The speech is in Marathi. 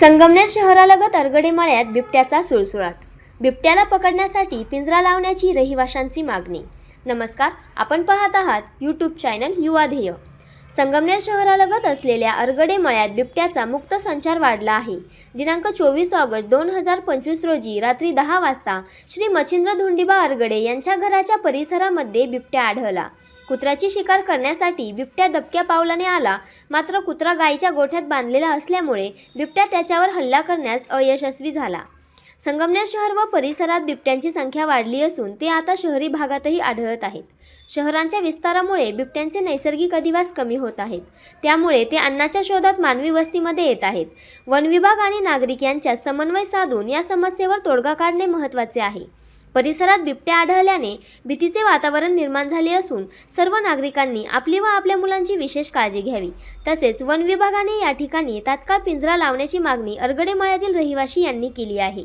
संगमनेर शहरालगत अरगडे मळ्यात बिबट्याचा सुळसुळाट. बिबट्याला पकडण्यासाठी पिंजरा लावण्याची रहिवाशांची मागणी. नमस्कार आपण पाहत आहात यूट्यूब चॅनल युवा ध्येय. संगमनेर शहरालगत असलेल्या अरगडे मळ्यात बिबट्याचा मुक्त संचार वाढला आहे. दिनांक चोवीस ऑगस्ट दोन हजार पंचवीस रोजी रात्री दहा वाजता श्री मच्छिंद्र धुंडीबा अरगडे यांच्या घराच्या परिसरामध्ये बिबट्या आढळला. कुत्र्याची शिकार करण्यासाठी बिबट्या दबक्या पावलाने आला मात्र कुत्रा गायीच्या गोठ्यात बांधलेला असल्यामुळे बिबट्या त्याच्यावर हल्ला करण्यास अयशस्वी झाला. संगमनेर शहर व परिसरात बिबट्यांची संख्या वाढली असून ते आता शहरी भागातही आढळत आहेत. शहरांच्या विस्तारामुळे बिबट्यांचे नैसर्गिक अधिवास कमी होत आहेत. त्यामुळे ते अन्नाच्या शोधात मानवी वस्तीमध्ये येत आहेत. वनविभाग आणि नागरिक यांच्या समन्वय साधून या समस्येवर तोडगा काढणे महत्त्वाचे आहे. परिसरात बिबट्या आढळल्याने भीतीचे वातावरण निर्माण झाले असून सर्व नागरिकांनी आपली व आपल्या मुलांची विशेष काळजी घ्यावी. तसेच वन विभागाने या ठिकाणी तात्काळ पिंजरा लावण्याची मागणी अरगडे मळ्यातील रहिवाशी यांनी केली आहे.